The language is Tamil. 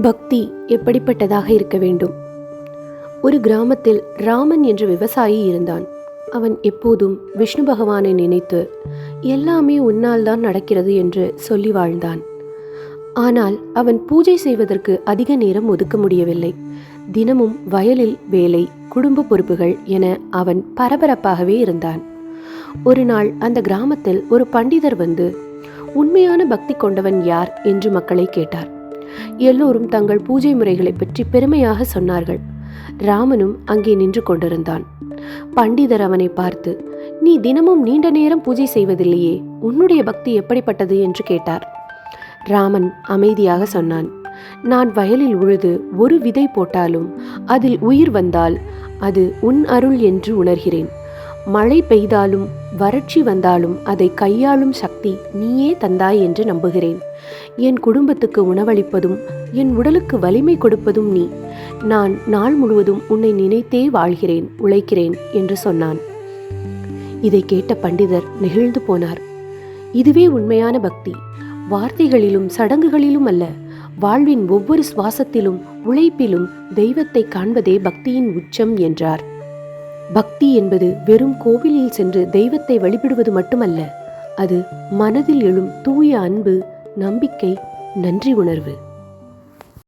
பக்தி எப்படிப்பட்டதாக இருக்க வேண்டும்? ஒரு கிராமத்தில் ராமன் என்ற விவசாயி இருந்தான். அவன் எப்போதும் விஷ்ணு பகவானை நினைத்து எல்லாமே உன்னால் தான் நடக்கிறது என்று சொல்லி வாழ்ந்தான். ஆனால் அவன் பூஜை செய்வதற்கு அதிக நேரம் ஒதுக்க முடியவில்லை. தினமும் வயலில் வேலை குடும்ப பொறுப்புகள் என அவன் பரபரப்பாகவே இருந்தான். ஒரு நாள் அந்த கிராமத்தில் ஒரு பண்டிதர் வந்து உண்மையான பக்தி கொண்டவன் யார்? என்று மக்களை கேட்டார். எல்லோரும் தங்கள் பூஜை முறைகளை பற்றி பெருமையாக சொன்னார்கள். ராமனும் அங்கே நின்று கொண்டிருந்தான். பண்டிதர் அவனை பார்த்து நீ தினமும் நீண்ட நேரம் பூஜை செய்வதில்லையே உன்னுடைய பக்தி எப்படிப்பட்டது? என்று கேட்டார். ராமன் அமைதியாக சொன்னான் நான் வயலில் உழுது ஒரு விதை போட்டாலும் அதில் உயிர் வந்தால் அது உன் அருள் என்று உணர்கிறேன். மழை பெய்தாலும் வறட்சி வந்தாலும் அதை கையாளும் சக்தி நீயே தந்தாய் என்று நம்புகிறேன். என் குடும்பத்துக்கு உணவளிப்பதும் என் உடலுக்கு வலிமை கொடுப்பதும் நீ. நான் நாள் முழுவதும் உன்னை நினைத்தே வாழ்கிறேன் உழைக்கிறேன் என்று சொன்னான். இதை கேட்ட பண்டிதர் நெகிழ்ந்து போனார். இதுவே உண்மையான பக்தி. வார்த்தைகளிலும் சடங்குகளிலும் அல்ல. வாழ்வின் ஒவ்வொரு சுவாசத்திலும் உழைப்பிலும் தெய்வத்தை காண்பதே பக்தியின் உச்சம் என்றார். பக்தி என்பது வெறும் கோவிலில் சென்று தெய்வத்தை வழிபடுவது மட்டுமல்ல அது மனதில் எழும் தூய அன்பு நம்பிக்கை நன்றி உணர்வு.